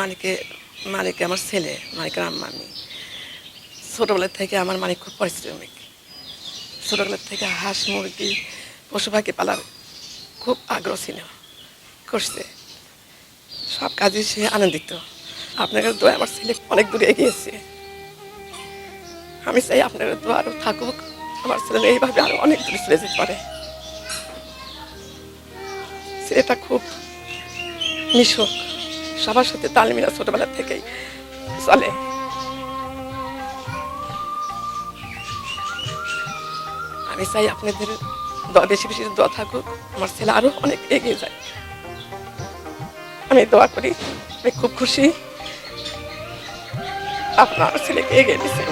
আসসালামু আলাইকুম মালিকে মালিক আমার ছেলে মালিকের আম্মা আমি ছোটোবেলার থেকে আমার মালিক খুব পরিশ্রমিক। ছোটোবেলার থেকে হাঁস মুরগি, পশু পাখি পালার খুব আগ্রহ ছিল, করছে। সব কাজে সে আনন্দিত। আপনার দোয়া, আমার ছেলে অনেক দূরে এগিয়েছে। আমি চাই আপনার দোয়া আরও থাকুক। আমার ছেলে এইভাবে আরও অনেক দূরে চলে যেতে পারে। ছেলেটা খুব মিশুক। সবার সাথে তাল মিলা ছোটবেলা থেকেই চলে। আমি চাই আপনাদের বেশি বেশি দোয়া থাকুক, আমার ছেলে আরও অনেক এগিয়ে যায়। আমি দোয়া করি, আমি খুব খুশি। আপনার ছেলেকে এগিয়ে দিচ্ছে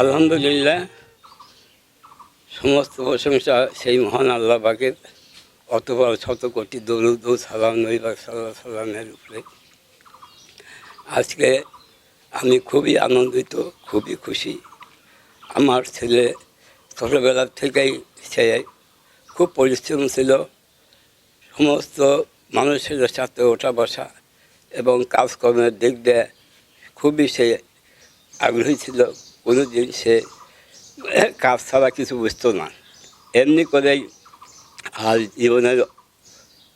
আলহামদুলিল্লাহ, সমস্ত প্রশংসা সেই মহান আল্লাহ পাকের। অতবার শত কোটি দরুদ সালাম নইবার সাল্লাহ সাল্লামের উপরে। আজকে আমি খুবই আনন্দিত, খুবই খুশি। আমার ছেলে ছোটোবেলা থেকেই সে খুব পরিশ্রম ছিল। সমস্ত মানুষের সাথে ওঠা বসা এবং কাজকর্মের দিক দিয়ে খুবই সে আগ্রহী ছিল। কোনো দিন সে কাজ ছাড়া কিছু বুঝতো না। এমনি করেই আজ জীবনের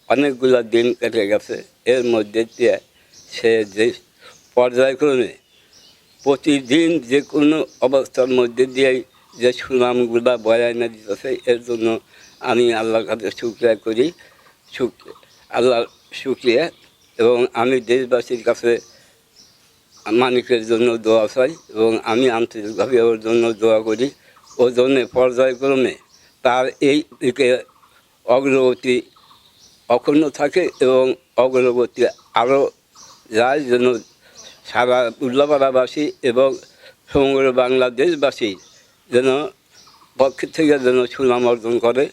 অনেকগুলো দিন কেটে গেছে। এর মধ্যে দিয়ে সে যে পর্যায়ক্রমে প্রতিদিন যে কোনো অবস্থার মধ্যে দিয়েই যে সুনামগুলা বজায় এনে দিতেছে, এর জন্য আমি আল্লাহর কাছে শুক্রিয়া করি। শুক আল্লাহ শুক্রিয়া। এবং আমি দেশবাসীর কাছে মানিকের জন্য দোয়া চাই এবং আমি আন্তরিকভাবে ওর জন্য দোয়া করি। ওর জন্য পর্যায়ক্রমে তার এই দিকে অগ্রগতি অক্ষুণ্ণ থাকে এবং অগ্রগতি আরও যায় যেন সারা উল্লাপাড়াবাসী এবং সমগ্র বাংলাদেশবাসী যেন পক্ষের থেকে যেন সুনাম অর্জন করে।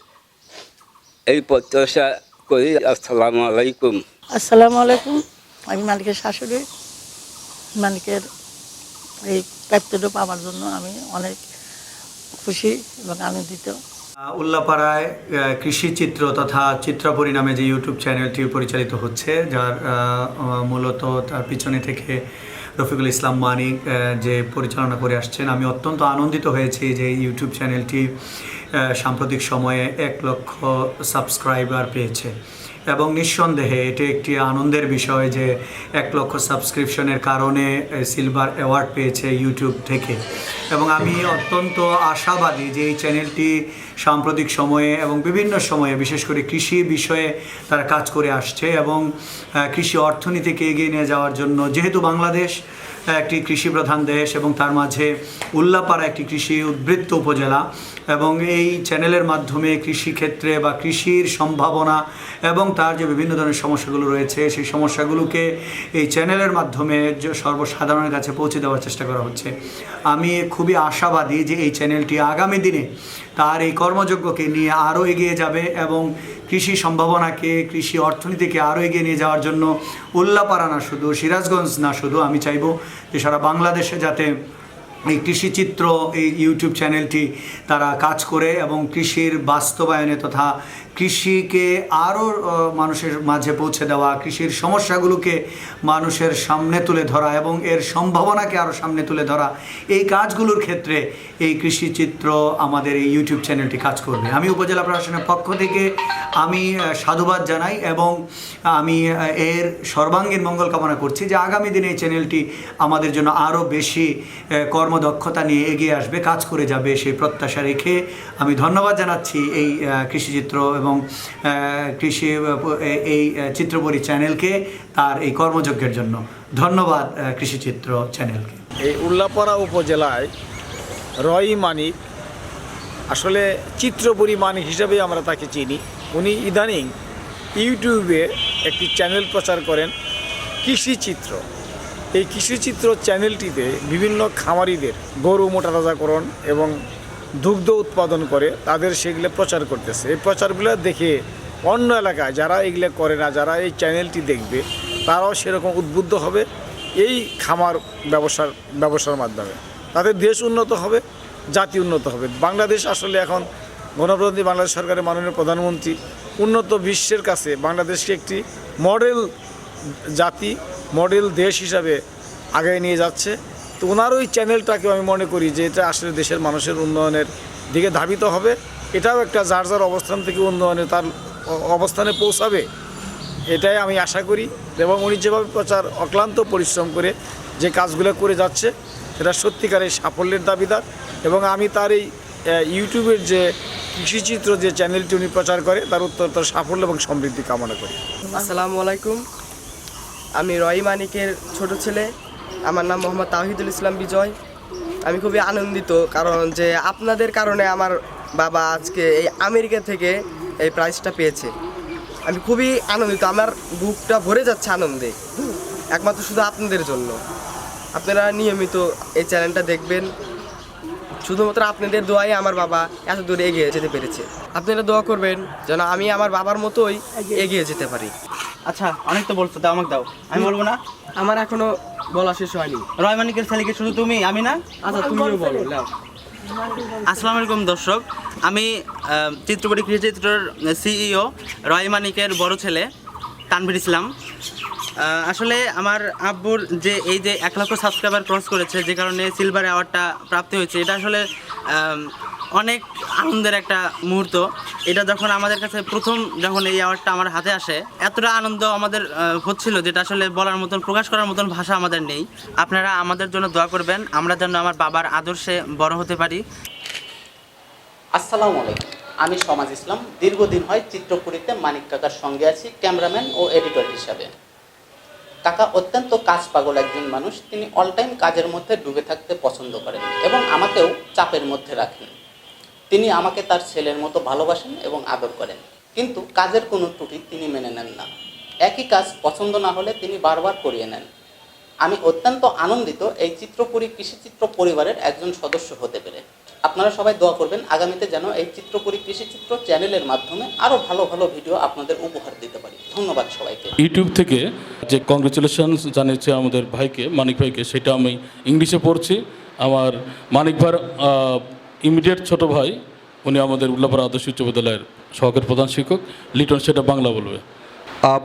এই প্রত্যাশা করি। আসসালামু আলাইকুম। আসসালামু আলাইকুম। আমি মালিকের শাশুড়ি। মালিকের এই প্রাপ্যটা পাওয়ার জন্য আমি অনেক খুশি এবং আনন্দিত। উল্লাপাড়ায় কৃষি চিত্র তথা চিত্রাপুরী নামে যে ইউটিউব চ্যানেলটি পরিচালিত হচ্ছে, যার মূলত তার পিছনে থেকে রফিকুল ইসলাম মানিক যে পরিচালনা করে আসছেন। আমি অত্যন্ত আনন্দিত হয়েছি যে ইউটিউব চ্যানেলটি সাম্প্রতিক সময়ে এক লক্ষ সাবস্ক্রাইবার পেয়েছে। এবং নিঃসন্দেহে এটি একটি আনন্দের বিষয় যে এক লক্ষ সাবস্ক্রিপশনের কারণে সিলভার অ্যাওয়ার্ড পেয়েছে ইউটিউব থেকে। এবং আমি অত্যন্ত আশাবাদী যে এই চ্যানেলটি সাম্প্রতিক সময়ে এবং বিভিন্ন সময়ে, বিশেষ করে কৃষি বিষয়ে তারা কাজ করে আসছে এবং কৃষি অর্থনীতিকে এগিয়ে নিয়ে যাওয়ার জন্য, যেহেতু বাংলাদেশ একটি কৃষি প্রধান দেশ এবং তার মাঝে উল্লাপাড়া একটি কৃষি উদ্বৃত্ত উপজেলা এবং এই চ্যানেলের মাধ্যমে কৃষি ক্ষেত্রে বা কৃষির সম্ভাবনা এবং তার যে বিভিন্ন ধরনের সমস্যাগুলো রয়েছে, সেই সমস্যাগুলোকে এই চ্যানেলের মাধ্যমে সর্বসাধারণের কাছে পৌঁছে দেওয়ার চেষ্টা করা হচ্ছে। আমি খুবই আশাবাদী যে এই চ্যানেলটি আগামী দিনে তার এই কর্মযোগ্যকে নিয়ে আরও এগিয়ে যাবে এবং কৃষি সম্ভাবনাকে, কৃষি অর্থনীতিকে আরও এগিয়ে নিয়ে যাওয়ার জন্য উল্লাপাড়া না শুধু, সিরাজগঞ্জ না শুধু আমি চাইব যে সারা বাংলাদেশে যাতে এই কৃষিচিত্র, এই ইউটিউব চ্যানেলটি তারা কাজ করে এবং কৃষির বাস্তবায়নে তথা কৃষিকে আরও মানুষের মাঝে পৌঁছে দেওয়া, কৃষির সমস্যাগুলোকে মানুষের সামনে তুলে ধরা এবং এর সম্ভাবনাকে আরও সামনে তুলে ধরা, এই কাজগুলোর ক্ষেত্রে এই কৃষিচিত্র আমাদের এই ইউটিউব চ্যানেলটি কাজ করবে। আমি উপজেলা প্রশাসনের পক্ষ থেকে আমি সাধুবাদ জানাই এবং আমি এর সর্বাঙ্গীন মঙ্গল কামনা করছি যে আগামী দিনে এই চ্যানেলটি আমাদের জন্য আরও বেশি কর্মদক্ষতা নিয়ে এগিয়ে আসবে, কাজ করে যাবে সেই প্রত্যাশা রেখে আমি ধন্যবাদ জানাচ্ছি এই কৃষিচিত্র এবং কৃষি এই চিত্রপরি চ্যানেলকে তার এই কর্মযজ্ঞের জন্য ধন্যবাদ কৃষিচিত্র চ্যানেলকে। এই উল্লাপাড়া উপজেলায় রয় মানিক, আসলে চিত্রপুরী মানিক হিসাবে আমরা তাকে চিনি। উনি ইদানিং ইউটিউবে একটি চ্যানেল প্রচার করেন, কৃষি চিত্র। এই কৃষিচিত্র চ্যানেলটিতে বিভিন্ন খামারিদের গরু মোটাতাজাকরণ এবং দুগ্ধ উৎপাদন করে, তাদের সেগুলো প্রচার করতেছে। এই প্রচারগুলো দেখে অন্য এলাকায় যারা এগুলো করে না, যারা এই চ্যানেলটি দেখবে, তারাও সেরকম উদ্বুদ্ধ হবে এই খামার ব্যবসার ব্যবসার মাধ্যমে। তাদের দেশ উন্নত হবে, জাতি উন্নত হবে। বাংলাদেশ আসলে এখন গণপ্রজাতন্ত্রী বাংলাদেশ সরকারের মাননীয় প্রধানমন্ত্রী, উন্নত বিশ্বের কাছে বাংলাদেশকে একটি মডেল জাতি মডেল দেশ হিসাবে আগে নিয়ে যাচ্ছে। তো ওনার ওই চ্যানেলটাকে আমি মনে করি যে এটা আসলে দেশের মানুষের উন্নয়নের দিকে ধাবিত হবে। এটাও একটা যার যার অবস্থান থেকে উন্নয়নে তার অবস্থানে পৌঁছাবে, এটাই আমি আশা করি। এবং উনি যেভাবে প্রচার, অক্লান্ত পরিশ্রম করে যে কাজগুলো করে যাচ্ছে সেটা সত্যিকারের সাফল্যের দাবিদার। এবং আমি তার এই ইউটিউবের যে কৃষিচিত্র যে চ্যানেলটি উনি প্রচার করে, তার উত্তরতর সাফল্য এবং সমৃদ্ধি কামনা করি। আসসালামু আলাইকুম। আমি রয় মানিকের ছোট ছেলে। আমার নাম মোহাম্মদ তাহিদুল ইসলাম বিজয়। আমি খুবই আনন্দিত কারণ যে আপনাদের কারণে আমার বাবা আজকে এই আমেরিকা থেকে এই প্রাইজটা পেয়েছে। আমি খুবই আনন্দিত, আমার বুকটা ভরে যাচ্ছে আনন্দে। একমাত্র শুধু আপনাদের জন্য। আপনারা নিয়মিত এই চ্যানেলটা দেখবেন। শুধুমাত্র আপনাদের দোয়াই আমার বাবা এত দূরে এগিয়ে যেতে পেরেছে। আপনারা দোয়া করবেন যেন আমি আমার বাবার মতোই এগিয়ে যেতে পারি। আচ্ছা অনেক তো বলছো দাও আমাকে দাও। আমি বলব না? আমার এখনও বলা শেষ হয়নি। রয় মানিকের ছেলেকে শুধু তুমি আমি না? আচ্ছা তুমিও বলো নাও। আসসালামু আলাইকুম দর্শক। আমি চিত্রপটি কৃষিচিত্রর সিইও রয় মানিকের বড় ছেলে তানভীর ইসলাম। আসলে আমার আব্বুর যে এই যে এক লক্ষ সাবস্ক্রাইবার ক্রস করেছে, যে কারণে সিলভার অ্যাওয়ার্ডটা প্রাপ্তি হয়েছে, এটা আসলে অনেক আনন্দের একটা মুহূর্ত। এটা যখন আমাদের কাছে প্রথম যখন এই অ্যাওয়ার্ডটা আমার হাতে আসে, এতটা আনন্দ আমাদের হচ্ছিল যেটা আসলে বলার মতন, প্রকাশ করার মতন ভাষা আমাদের নেই। আপনারা আমাদের জন্য দোয়া করবেন, আমরা যেন আমার বাবার আদর্শে বড় হতে পারি। আসসালামু আলাইকুম। আমি সমাজ ইসলাম, দীর্ঘদিন হয় চিত্রপুরীতে মানিক কাকার সঙ্গে আছি, ক্যামেরাম্যান ও এডিটর হিসাবে। কাকা অত্যন্ত কাজ পাগল একজন মানুষ। তিনি অল টাইম কাজের মধ্যে ডুবে থাকতে পছন্দ করেন এবং আমাকেও চাপের মধ্যে রাখেন। তিনি আমাকে তার ছেলের মতো ভালোবাসেন এবং আদর করেন। কিন্তু কাজের কোনো ত্রুটি তিনি মেনে নেন না। একই কাজ পছন্দ না হলে তিনি বারবার করিয়ে নেন। আমি অত্যন্ত আনন্দিত এই চিত্রপুরী কৃষিচিত্র পরিবারের একজন সদস্য হতে পেরে। আপনারা সবাই দোয়া করবেন আগামীতে যেন এই চিত্রপুরী কৃষিচিত্র চ্যানেলের মাধ্যমে আরও ভালো ভালো ভিডিও আপনাদের উপহার দিতে পারি। ধন্যবাদ সবাইকে। ইউটিউব থেকে যে কংগ্রেচুলেশনস জানিয়েছে আমাদের ভাইকে মানিক ভাইকে সেটা আমি ইংলিশে পড়ছি। আমার মানিক ভাইয়ের ইমিডিয়েট ছোট ভাই উনি আমাদের উল্লাপাড়া আদর্শ উচ্চ বিদ্যালয়ের সহকারী প্রধান শিক্ষক। লিটন সেটা বাংলা বলবে।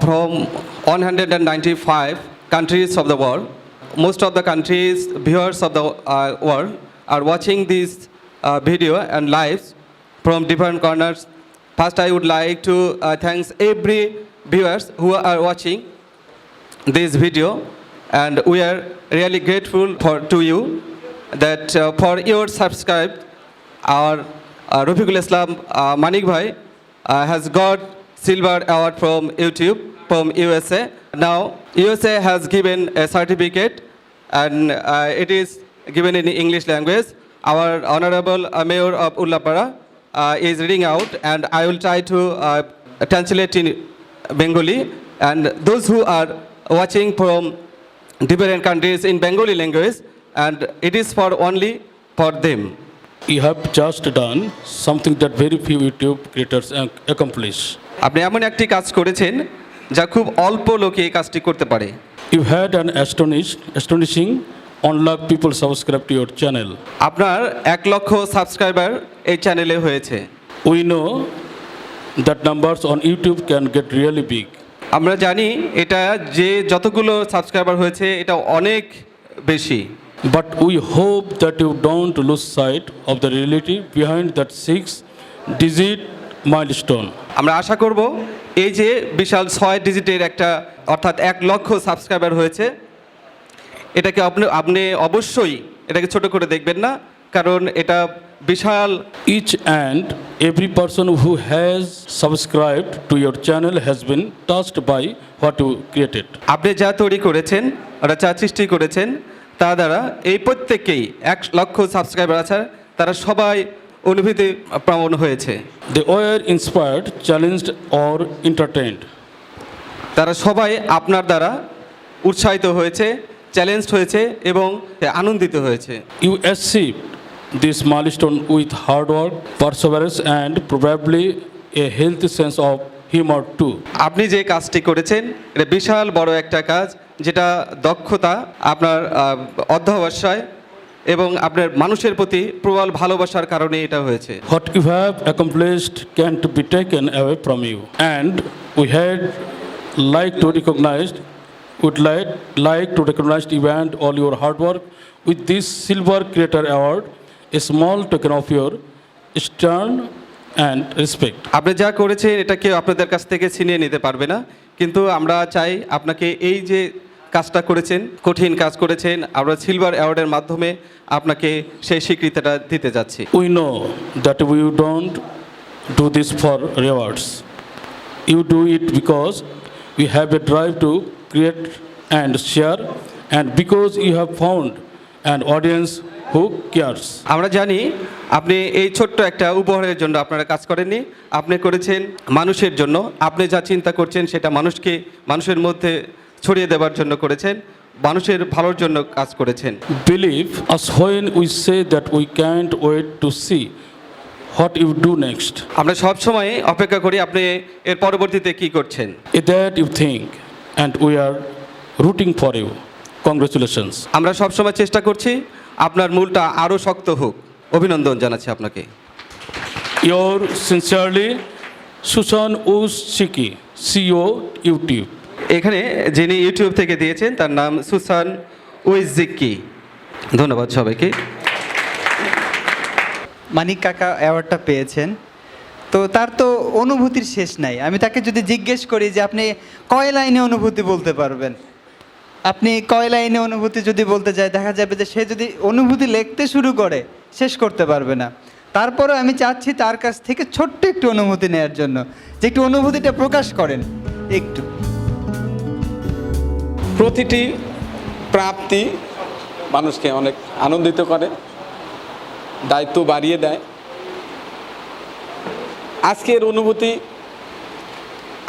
From one hundred and 195 five countries of the world most of the countries of of the world are watching this uh, video and lives from different corners. First, I would like to uh, thanks every viewers who are watching this video, and we are really grateful for to you that uh, for your subscribe. Our uh, Islam uh, Manik Bhai uh, has got silver award from YouTube from USA. Now USA has given a certificate, and uh, it is given in English language. Our honorable uh, mayor of Ullapara uh, is reading out, and I will try to uh, translate in Bengali. And those who are watching from different countries in Bengali language, and it is for only for them. You have just done something that very few YouTube creators accomplish. আপনি এমন একটি কাজ করেছেন যা খুব অল্প লোকে এই কাজটি করতে পারে You had an astonished, astonishing অনলাভ people subscribe to your channel আপনার এক লক্ষ সাবস্ক্রাইবার এই চ্যানেলে হয়েছে। We know that numbers on YouTube can get really big আমরা জানি এটা যে যতগুলো সাবস্ক্রাইবার হয়েছে এটা অনেক বেশি। But we hope that you don't lose sight of the reality behind that six digit milestone আমরা আশা করব এই যে বিশাল ছয় ডিজিটের একটা অর্থাৎ এক লক্ষ সাবস্ক্রাইবার হয়েছে এটাকে আপনি আপনি অবশ্যই এটাকে ছোট করে দেখবেন না কারণ এটা বিশাল each and every person who has subscribed to your channel has been touched by what you created. আপনি যা তৈরি করেছেন ওরা যা সৃষ্টি করেছেন তা দ্বারা এই প্রত্যেকেই এক লক্ষ সাবস্ক্রাইবার আছে তারা সবাই অনুভূতি প্রবণ হয়েছে They were inspired challenged, or entertained. তারা সবাই আপনার দ্বারা উৎসাহিত হয়েছে চ্যালেঞ্জড হয়েছে এবং আনন্দিত হয়েছে। You achieve this milestone with hard work perseverance and probably a health sense of humour to আপনি যে কাজটি করেছেন এটা বিশাল বড় একটা কাজ যেটা দক্ষতা আপনার অধ্যবসায় এবং আপনার মানুষের প্রতি প্রবল ভালোবাসার কারণে এটা হয়েছে। What you have accomplished can't be taken away from you and we had like to recognised would like, like to recognize you and all your hard work with this Silver Creator Award, a small token of your stern and respect. আপনি যা করেছেন এটা কেউ আপনাদের কাছ থেকে ছিনিয়ে নিতে পারবে না কিন্তু আমরা চাই আপনাকে এই যে কাজটা করেছেন কঠিন কাজ করেছেন আমরা সিলভার অ্যাওয়ার্ডের মাধ্যমে আপনাকে সেই স্বীকৃতিটা দিতে যাচ্ছি We know that we don't do this for rewards. You do it because we have a drive to create and share, and because you have found an audience who cares. আমরা জানি আপনি এই ছোট্ট একটা উপহারের জন্য আপনারা কাজ করেননি আপনি করেছেন মানুষের জন্য আপনি যা চিন্তা করছেন সেটা মানুষকে মানুষের মধ্যে ছড়িয়ে দেওয়ার জন্য করেছেন মানুষের ভালোর জন্য কাজ করেছেন Believe us when we say that we can't wait to see what you do next. আমরা সব সময় অপেক্ষা করি আপনি এর পরবর্তীতে কি করছেন Is that you and we are rooting for you. Congratulations. আমরা সব সময় চেষ্টা করছি আপনার মূলটা আরও শক্ত হোক। অভিনন্দন জানাচ্ছি আপনাকে। Your sincerely, Susan Wojcicki CEO YouTube এখানে যিনি ইউটিউব থেকে দিয়েছেন তার নাম সুসান উইজিকি ধন্যবাদ সবাইকে। মানিক কাকা অ্যাওয়ার্ডটা পেয়েছেন। তো তার তো অনুভূতির শেষ নাই। আমি তাকে যদি জিজ্ঞেস করি যে আপনি কয় লাইনে অনুভূতি বলতে পারবেন? আপনি কয় লাইনে অনুভূতি যদি বলতে যায়, দেখা যাবে যে সে যদি অনুভূতি লিখতে শুরু করে, শেষ করতে পারবে না। তারপরে আমি চাচ্ছি তার কাছ থেকে ছোট্ট একটু অনুভূতি নেওয়ার জন্য, যে একটু অনুভূতিটা প্রকাশ করেন, একটু। প্রতিটি প্রাপ্তি মানুষকে অনেক আনন্দিত করে, দায়িত্ব বাড়িয়ে দেয়। আজকের অনুভূতি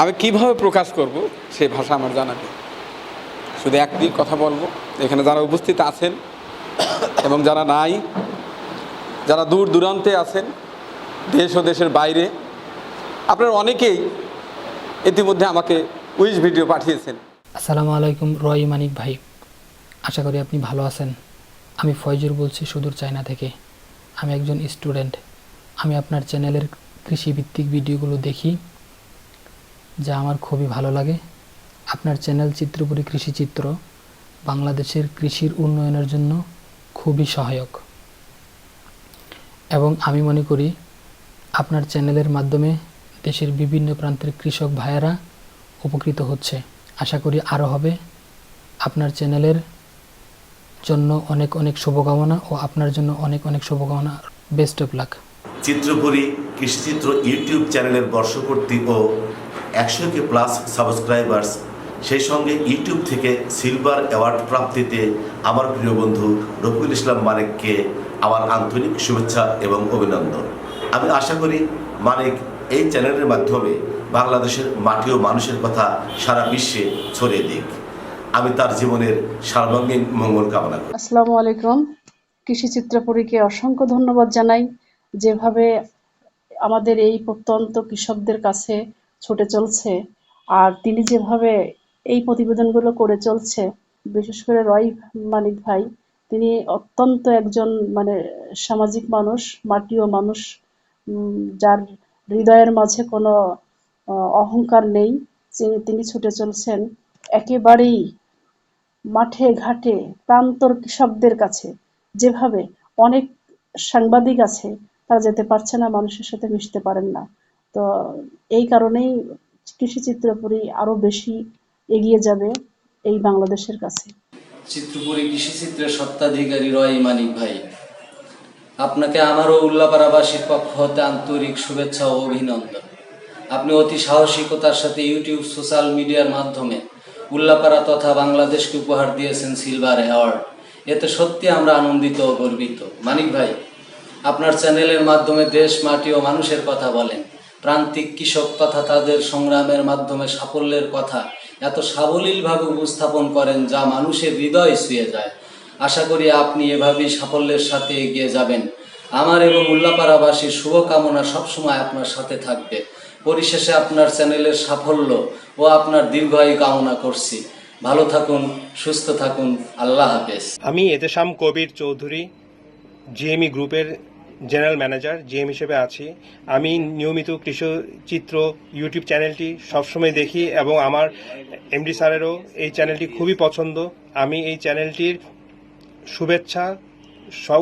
আমি কীভাবে প্রকাশ করব, সে ভাষা আমার জানা নেই। শুধু একটি কথা বলব, এখানে যারা উপস্থিত আছেন এবং যারা নাই, যারা দূর দূরান্তে আছেন, দেশ ও দেশের বাইরে, আপনারা অনেকেই ইতিমধ্যে আমাকে উইশ ভিডিও পাঠিয়েছেন। আসসালামু আলাইকুম, রয় মানিক ভাই। আশা করি আপনি ভালো আছেন। আমি ফয়জুর বলছি সুদূর চায়না থেকে। আমি একজন স্টুডেন্ট। আমি আপনার চ্যানেলের কৃষিভিত্তিক ভিডিওগুলো দেখি, যা আমার খুবই ভালো লাগে। আপনার চ্যানেল চিত্রপুরী কৃষিচিত্র বাংলাদেশের কৃষির উন্নয়নের জন্য খুবই সহায়ক। এবং আমি মনে করি, আপনার চ্যানেলের মাধ্যমে দেশের বিভিন্ন প্রান্তের কৃষক ভাইয়েরা উপকৃত হচ্ছে। আশা করি আরও হবে। আপনার চ্যানেলের জন্য অনেক অনেক শুভকামনা ও আপনার জন্য অনেক অনেক শুভকামনা। Best of luck. Chitrapuri Krishichitra YouTube চ্যানেলের বর্ষপূর্তি ও একশো কে প্লাস সাবস্ক্রাইবার্স, সেই সঙ্গে ইউটিউব থেকে সিলভার অ্যাওয়ার্ড প্রাপ্তিতে আমার প্রিয় বন্ধু রফিকুল ইসলাম মানিককে আমার আন্তরিক শুভেচ্ছা এবং অভিনন্দন। আমি আশা করি মানিক এই চ্যানেলের মাধ্যমে বাংলাদেশের মাটি ও মানুষের কথা সারা বিশ্বে ছড়িয়ে দিক। আমি তার জীবনের সার্বাঙ্গীন মঙ্গল কামনা করি। আসসালামু আলাইকুম। কৃষি চিত্রপুরীকে অসংখ্য ধন্যবাদ জানাই। যেভাবে আমাদের এই প্রত্যন্ত কৃষকদের কাছে ছুটে চলছে। আর তিনি যেভাবে এই প্রতিবেদনগুলো করে চলছে, বিশেষ করে রয় মানিক ভাই, তিনি অত্যন্ত একজন মানে সামাজিক মানুষ, মাটিও মানুষ যার হৃদয়ের মাঝে কোনো অহংকার নেই। তিনি ছুটে চলছেন একেবারেই মাঠে ঘাটে প্রান্তর কৃষকদের কাছে। যেভাবে অনেক সাংবাদিক আছে তারা যেতে পারছে না, মানুষের সাথে মিশতে পারেন না। তো এই কারণেই কৃষি চিত্রপুরী আরও বেশি এগিয়ে যাবে এই বাংলাদেশের কাছে। চিত্রপুরী কৃষিচিত্রের সত্ত্বাধিকারী রয় মানিক ভাই, আপনাকে আমারও উল্লাপাড়াবাসীর পক্ষ হতে আন্তরিক শুভেচ্ছা ও অভিনন্দন। আপনি অতি সাহসিকতার সাথে ইউটিউব, সোশ্যাল মিডিয়ার মাধ্যমে উল্লাপাড়া তথা বাংলাদেশকে উপহার দিয়েছেন সিলভার অ্যাওয়ার্ড। এতে সত্যি আমরা আনন্দিত ও গর্বিত। মানিক ভাই আপনার চ্যানেলের মাধ্যমে দেশ, মাটি ও মানুষের কথা বলেন। প্রান্তিক কৃষক তথা তাদের সংগ্রামের মাধ্যমে সাফল্যের কথা এত সাবলীলভাবে উপস্থাপন করেন যা মানুষের হৃদয় ছুঁয়ে যায়। আশা করি আপনি এভাবেই সাফল্যের সাথে এগিয়ে যাবেন। আমার এবং উল্লাপাড়াবাসীর শুভকামনা সবসময় আপনার সাথে থাকবে। পরিশেষে আপনার চ্যানেলের সাফল্য ও আপনার দীর্ঘায়ু কামনা করছি। ভালো থাকুন, সুস্থ থাকুন, আল্লাহ হাফেজ। আমি এতেশাম কবির চৌধুরী। জিএমই গ্রুপের জেনারেল ম্যানেজার জিএম হিসেবে আছি। আমি নিয়মিত কৃষচিত্র ইউটিউব চ্যানেলটি সবসময় দেখি এবং আমার এমডি স্যারেরও এই চ্যানেলটি খুবই পছন্দ। আমি এই চ্যানেলটির শুভেচ্ছা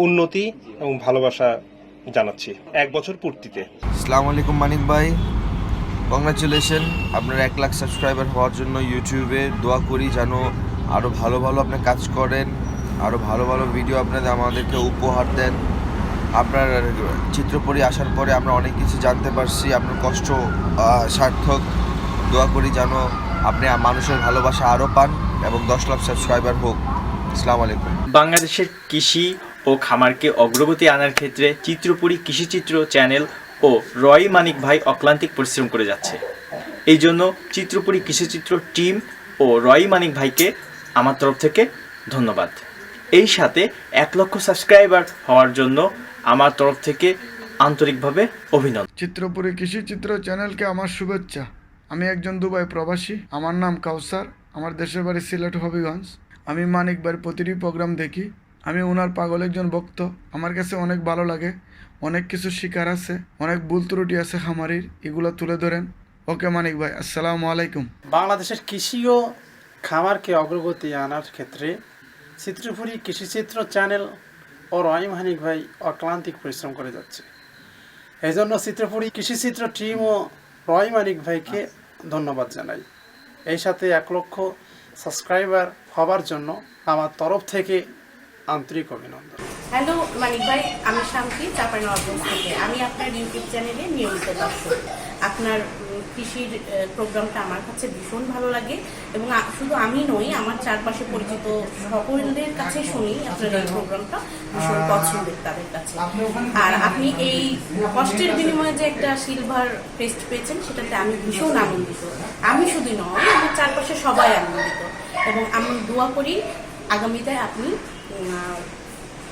উন্নতি এবং ভালোবাসা জানাচ্ছি এক বছর পূর্তিতে। আসসালামু আলাইকুম মানিক ভাই। কংগ্রাচুলেশন আপনার এক লাখ সাবস্ক্রাইবার হওয়ার জন্য ইউটিউবে দোয়া করি যেন আরও ভালো ভালো আপনি কাজ করেন। আরও ভালো ভালো ভিডিও আপনাদের আমাদেরকে উপহার দেন। আপনার চিত্রপরি আসার পরে আমরা অনেক কিছু জানতে পারছি, আপনার কষ্ট সার্থক। দোয়া করি যেন আপনি মানুষের ভালোবাসা আরও পান এবং দশ লাখ সাবস্ক্রাইবার হোক। আসসালামু আলাইকুম। বাংলাদেশের কৃষি ও খামারকে অগ্রগতি আনার ক্ষেত্রে চিত্রপুরী কৃষিচিত্র চ্যানেল ও রয় মানিক ভাই অক্লান্তিক পরিশ্রম করে যাচ্ছে। এই জন্য চিত্রপুরী কৃষিচিত্র টিম ও রয় মানিক ভাইকে আমার তরফ থেকে ধন্যবাদ। এই সাথে এক লক্ষ সাবস্ক্রাইবার হওয়ার জন্য আমার তরফ থেকে আন্তরিকভাবে অভিনন্দন। চিত্রপুরী কৃষি চিত্র চ্যানেলকে আমার শুভেচ্ছা। আমি একজন দুবাই প্রবাসী। আমার নাম কাউসার। আমার দেশের বাড়ি সিলেট হবিগঞ্জ। আমি মানিক ভাইয়ের প্রতিটি প্রোগ্রাম দেখি। আমি ওনার পাগল একজন ভক্ত। আমার কাছে অনেক ভালো লাগে। অনেক কিছু শিকার আছে। অনেক ভুল ত্রুটি আছে খামারির। এগুলো তুলে ধরেন। ওকে মানিক ভাই আসসালামু আলাইকুম। বাংলাদেশের কৃষি ও খামারকে অগ্রগতি আনার ক্ষেত্রে চিত্রপুরী কৃষিচিত্র চ্যানেল ও রহিম হানিক ভাই অক্লান্তিক পরিশ্রম করে যাচ্ছে। এই জন্য চিত্রপুরী কৃষিচিত্র টিম ও রহিম হানিক ভাইকে ধন্যবাদ জানাই। এই সাথে এক লক্ষ সাবস্ক্রাইবার হবার জন্য আমার তরফ থেকে আন্তরিক অভিনন্দন। হ্যালো মানিক ভাই, আমি শান্তি, চাপাইনবাবগঞ্জ থেকে। আমি আপনার ইউটিউব চ্যানেলে নিয়মিত দর্শক। আপনার কৃষির প্রোগ্রামটা আমার কাছে ভীষণ ভালো লাগে এবং শুধু আমি নই, আমার চারপাশে পরিচিত সকলের কাছে শুনি আপনার এই প্রোগ্রামটা ভীষণ পছন্দের তাদের কাছে। আর আপনি এই কষ্টের বিনিময়ে যে একটা সিলভার ক্রেস্ট পেয়েছেন, সেটাতে আমি ভীষণ আনন্দিত। আমি শুধু নয় আমার চারপাশে সবাই আনন্দিত। এবং আমি দোয়া করি আগামীতে আপনি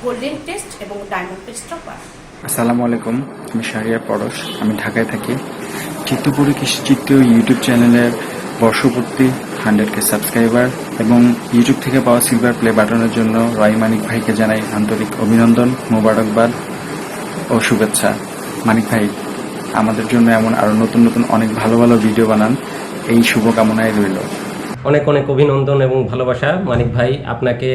গোল্ডেন টেস্ট এবং ডায়মন্ড টেস্টটা পান। আসসালামু আলাইকুম, আমি শাহরিয়ার পরশ, আমি ঢাকায় থাকি। চিত্তপুরী কৃষিচিত্র ইউটিউব চ্যানেলের বর্ষপূর্তি হান্ড্রেড কে সাবস্ক্রাইবার এবং ইউটিউব থেকে পাওয়া সিলভার প্লে বাটনের জন্য রয় মানিক ভাইকে জানাই আন্তরিক অভিনন্দন, মোবারকবাদ ও শুভেচ্ছা। মানিক ভাই, আমাদের জন্য এমন আরও নতুন নতুন অনেক ভালো ভালো ভিডিও বানান, এই শুভকামনায় রইল। অনেক অনেক অভিনন্দন এবং ভালোবাসা। মানিক ভাই, আপনাকে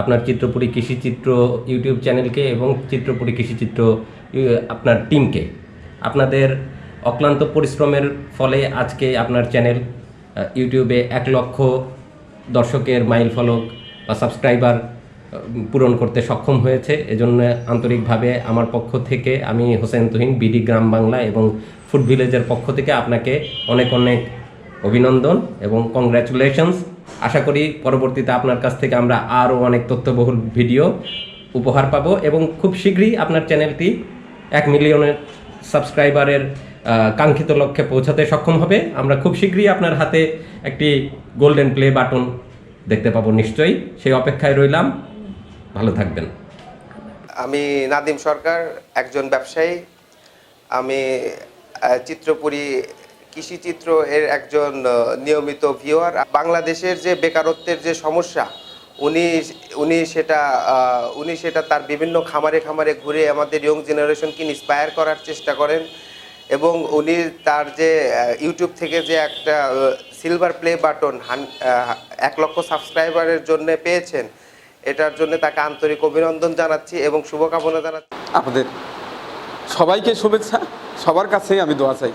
আপনার চিত্রপুরী কৃষিচিত্র ইউটিউব চ্যানেলকে এবং চিত্রপুরী কৃষিচিত্র আপনার টিমকে। আপনাদের অক্লান্ত পরিশ্রমের ফলে আজকে আপনার চ্যানেল ইউটিউবে এক লক্ষ দর্শকের মাইল ফলক বা সাবস্ক্রাইবার পূরণ করতে সক্ষম হয়েছে। এজন্য আন্তরিকভাবে আমার পক্ষ থেকে আমি হোসেন তুহিন, বিডি গ্রাম বাংলা এবং ফুড ভিলেজের পক্ষ থেকে আপনাকে অনেক অনেক অভিনন্দন এবং কংগ্র্যাচুলেশনস আশা করি পরবর্তীতে আপনার কাছ থেকে আমরা আরও অনেক তথ্যবহুল ভিডিও উপহার পাবো এবং খুব শীঘ্রই আপনার চ্যানেলটি এক মিলিয়নের সাবস্ক্রাইবারের কাঙ্ক্ষিত লক্ষ্যে পৌঁছাতে সক্ষম হবে। আমরা খুব শীঘ্রই আপনার হাতে একটি গোল্ডেন প্লে বাটন দেখতে পাবো নিশ্চয়ই। সেই অপেক্ষায় রইলাম। ভালো থাকবেন। আমি নাদিম সরকার, একজন ব্যবসায়ী। আমি চিত্রপুরী কৃষিচিত্র এর একজন নিয়মিত ভিউয়ার বাংলাদেশের যে বেকারত্বের যে সমস্যা, উনি উনি সেটা উনি সেটা তার বিভিন্ন খামারে খামারে ঘুরে আমাদের ইয়ং জেনারেশনকে ইন্সপায়ার করার চেষ্টা করেন এবং উনি তার যে ইউটিউব থেকে যে একটা সিলভার প্লে বাটন হান এক লক্ষ সাবস্ক্রাইবারের জন্য পেয়েছেন, এটার জন্য তাকে আন্তরিক অভিনন্দন জানাচ্ছি এবং শুভকামনা জানাচ্ছি। আপনাদের সবাইকে শুভেচ্ছা। সবার কাছেই আমি দোয়া চাই।